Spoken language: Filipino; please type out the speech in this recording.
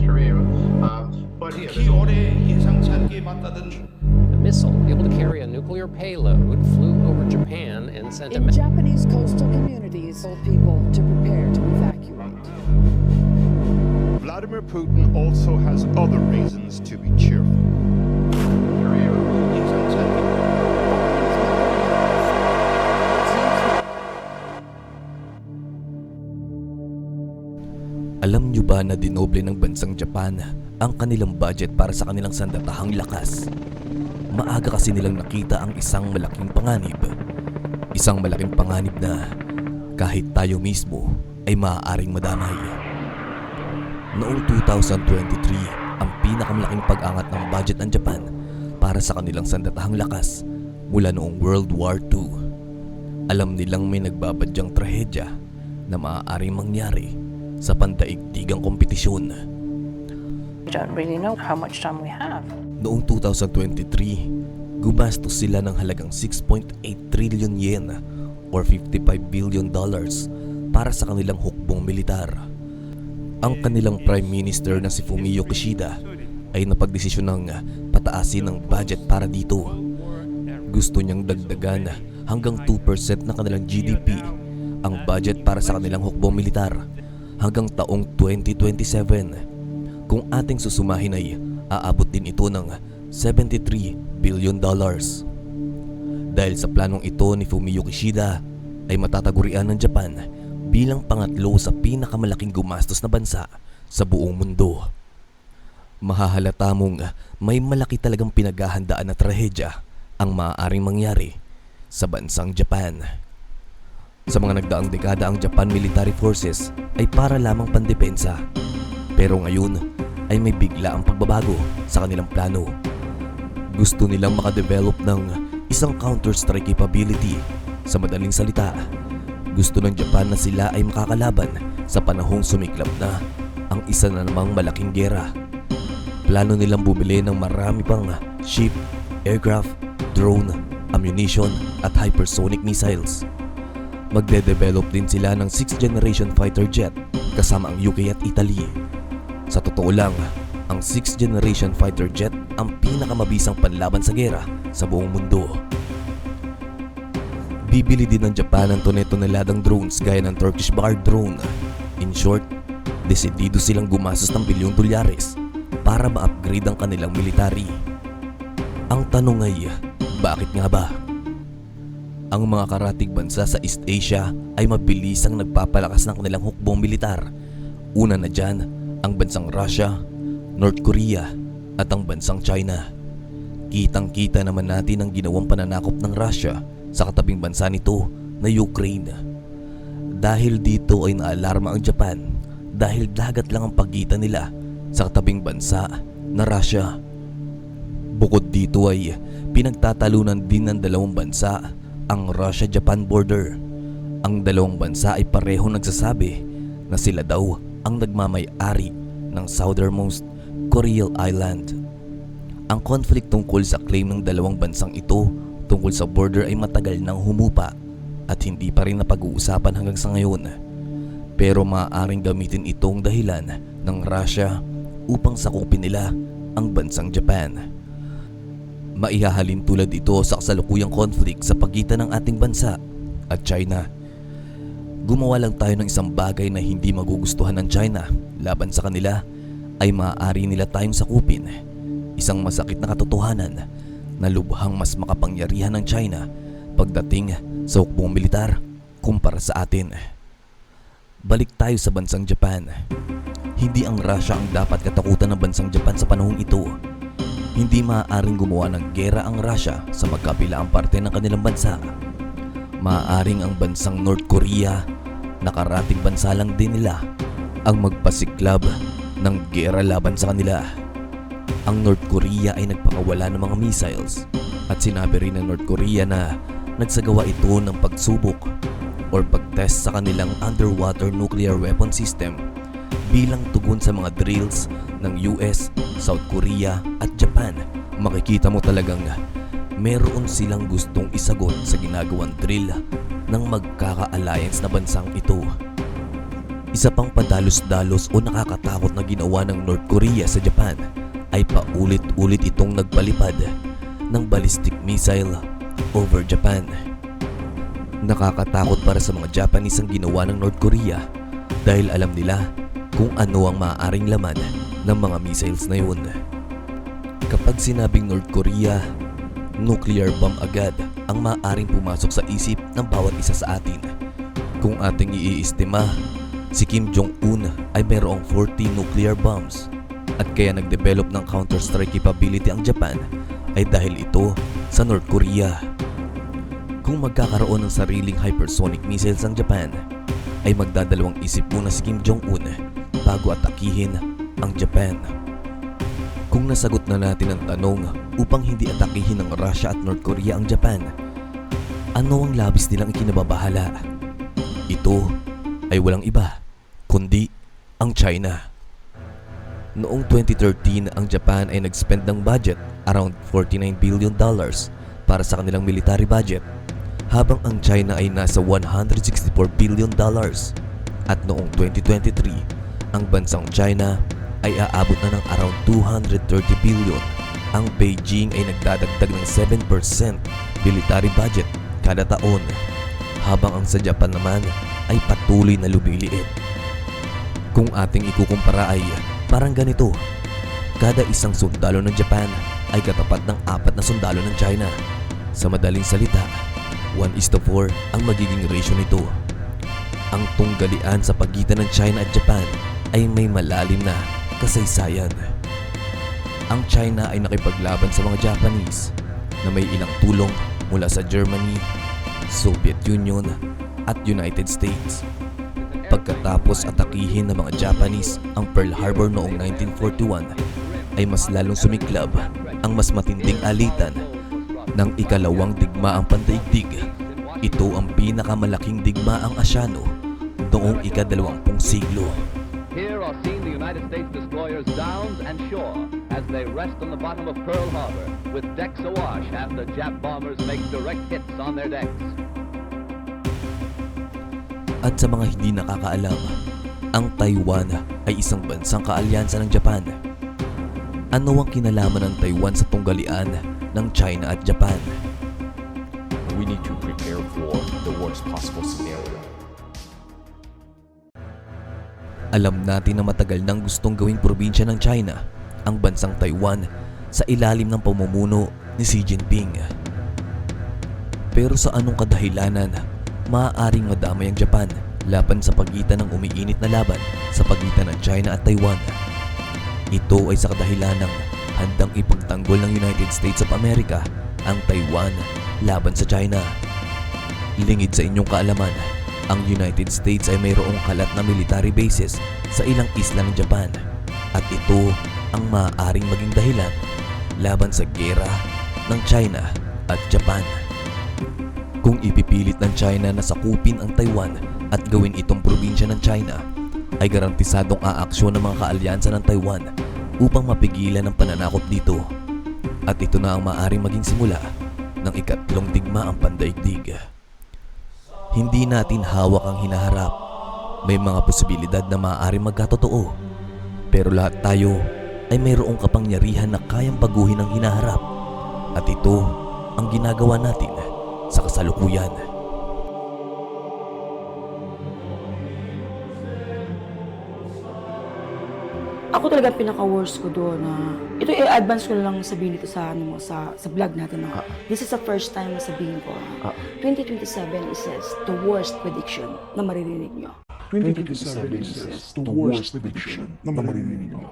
North Korea. Um, but yeah, the missile, able to carry a nuclear payload, flew over Japan and sent In a Japanese coastal communities told people to prepare to evacuate. Vladimir Putin also has other reasons to be Na dinoble ng bansang Japan ang kanilang budget para sa kanilang sandatahang lakas? Maaga kasi nilang nakita ang isang malaking panganib. Isang malaking panganib na kahit tayo mismo ay maaaring madamay. Noong 2023, ang pinakamalaking pag-angat ng budget ng Japan para sa kanilang sandatahang lakas mula noong World War II. Alam nilang may nagbabadyang trahedya na maaaring mangyari sa pandaigdigang kompetisyon. We don't really know how much time we have. Noong 2023, gumastos sila ng halagang 6.8 trillion yen or 55 billion dollars para sa kanilang hukbong militar. Ang kanilang Prime Minister na si Fumio Kishida ay napagdesisyon ng pataasin ng budget para dito. Gusto niyang dagdagan hanggang 2% ng kanilang GDP ang budget para sa kanilang hukbong militar hanggang taong 2027. Kung ating susumahin ay aabot din ito ng 73 billion dollars. Dahil sa planong ito ni Fumio Kishida ay matatagurian ng Japan bilang pangatlo sa pinakamalaking gumastos na bansa sa buong mundo. Mahahalata mong may malaki talagang pinaghahandaan na trahedya ang maaaring mangyari sa bansang Japan. Sa mga nagdaang dekada ang Japan Military Forces ay para lamang pandepensa. Pero ngayon ay may bigla ang pagbabago sa kanilang plano. Gusto nilang makadevelop ng isang counter-strike capability. Sa madaling salita, gusto ng Japan na sila ay makakalaban sa panahong sumiklap na ang isa na namang malaking gera. Plano nilang bumili ng marami pang ship, aircraft, drone, ammunition at hypersonic missiles. Magde-develop din sila ng 6th generation fighter jet kasama ang UK at Italy. Sa totoo lang, ang 6th generation fighter jet ang pinakamabisang panlaban sa gera sa buong mundo. Bibili din ng Japan ng tone-toneladang drones gaya ng Turkish Bard drone. In short, desidido silang gumastos ng bilyong dolyares para ma-upgrade ang kanilang military. Ang tanong ay, bakit nga ba? Ang mga karatig bansa sa East Asia ay mabilisang nagpapalakas ng kanilang hukbong militar. Una na dyan, ang bansang Russia, North Korea at ang bansang China. Kitang-kita naman natin ang ginawang pananakop ng Russia sa katabing bansa nito na Ukraine. Dahil dito ay naalarma ang Japan dahil dagat lang ang pagitan nila sa katabing bansa na Russia. Bukod dito ay pinagtatalunan din ng dalawang bansa ang Russia-Japan border. Ang dalawang bansa ay pareho nagsasabi na sila daw ang nagmamay-ari ng southernmost Coryell Island. Ang conflict tungkol sa claim ng dalawang bansang ito tungkol sa border ay matagal nang humupa at hindi pa rin napag-uusapan hanggang sa ngayon. Pero maaaring gamitin itong dahilan ng Russia upang sakupin nila ang bansang Japan. Maihahalin tulad ito sa kasalukuyang conflict sa pagitan ng ating bansa at China. Gumawa lang tayo ng isang bagay na hindi magugustuhan ng China laban sa kanila ay maaari nila tayong sakupin. Isang masakit na katotohanan na lubhang mas makapangyarihan ng China pagdating sa hukbong militar kumpara sa atin. Balik tayo sa bansang Japan. Hindi ang Russia ang dapat katakutan ng bansang Japan sa panahong ito. Hindi maaaring gumawa ng gera ang Russia sa magkabilaang parte ng kanilang bansa. Maaaring ang bansang North Korea, nakarating bansa lang din nila, ang magpasiklab ng gera laban sa kanila. Ang North Korea ay nagpakawala ng mga missiles at sinabi rin ng North Korea na nagsagawa ito ng pagsubok or pagtest sa kanilang underwater nuclear weapon system bilang tugon sa mga drills ng US, South Korea at Japan. Makikita mo talagang meron silang gustong isagot sa ginagawang drill ng magkaka-alliance na bansang ito. Isa pang padalos-dalos o nakakatakot na ginawa ng North Korea sa Japan ay paulit-ulit itong nagpalipad ng ballistic missile over Japan. Nakakatakot para sa mga Japanese ang ginawa ng North Korea dahil alam nila kung ano ang maaaring laman ng mga missiles na yun. Kapag sinabing North Korea, nuclear bomb agad ang maaaring pumasok sa isip ng bawat isa sa atin. Kung ating iiestima, si Kim Jong-un ay mayroong 40 nuclear bombs at kaya nag-develop ng counter-strike capability ang Japan ay dahil ito sa North Korea. Kung magkakaroon ng sariling hypersonic missiles ang Japan, ay magdadalawang isip muna si Kim Jong-un bago atakihin ang Japan. Kung nasagot na natin ang tanong upang hindi atakihin ng Russia at North Korea ang Japan, ano ang labis nilang ikinababahala? Ito ay walang iba, kundi ang China. Noong 2013, ang Japan ay nag-spend ng budget around 49 billion dollars para sa kanilang military budget, habang ang China ay nasa 164 billion dollars. At noong 2023, ang bansang China ay aabot na ng around 230 billion. Ang Beijing ay nagdadagdag ng 7% military budget kada taon, habang ang sa Japan naman ay patuloy na lumiliit. Kung ating ikukumpara ay parang ganito. Kada isang sundalo ng Japan ay katapat ng apat na sundalo ng China. Sa madaling salita, 1 is to 4 ang magiging ratio nito. Ang tunggalian sa pagitan ng China at Japan ay may malalim na kasaysayan. Ang China ay nakipaglaban sa mga Japanese na may ilang tulong mula sa Germany, Soviet Union at United States. Pagkatapos atakihin ng mga Japanese ang Pearl Harbor noong 1941 ay mas lalong sumiklab ang mas matinding alitan ng ikalawang digmaang pandaigdig. Ito ang pinakamalaking digmaang Asyano noong ikadalawampung siglo. Are seen the United States destroyers Downs and Shore as they rest on the bottom of Pearl Harbor with decks awash after Jap bombers make direct hits on their decks. At sa mga hindi nakakaalam, ang Taiwan ay isang bansang kaalyansa ng Japan. Ano ang kinalaman ng Taiwan sa tunggalian ng China at Japan? we need to prepare for the worst possible scenario. Alam natin na matagal nang gustong gawing probinsya ng China ang bansang Taiwan sa ilalim ng pamumuno ni Xi Jinping. Pero sa anong kadahilanan, maaaring madamay ang Japan laban sa pagitan ng umiinit na laban sa pagitan ng China at Taiwan. Ito ay sa kadahilan ng handang ipagtanggol ng United States of America ang Taiwan laban sa China. Lingid sa inyong kaalaman, ang United States ay mayroong kalat na military bases sa ilang isla ng Japan at ito ang maaaring maging dahilan laban sa gera ng China at Japan. Kung ipipilit ng China na sakupin ang Taiwan at gawin itong probinsya ng China, ay garantisadong aaksyon ng mga kaalyansa ng Taiwan upang mapigilan ang pananakop dito. At ito na ang maaaring maging simula ng ikatlong digma ang pandaigdig. Hindi natin hawak ang hinaharap. May mga posibilidad na maaaring magkatotoo. Pero lahat tayo ay mayroong kapangyarihan na kayang baguhin ang hinaharap. At ito ang ginagawa natin sa kasalukuyan. Ako talaga pinaka-worst ko doon na ito i-advance ko lang sabihin dito sa ano mo sa sa vlog natin na this is the first time na sabihin ko na 2027 is says the worst prediction na maririnig nyo. 2027 is the worst prediction na maririnig nyo.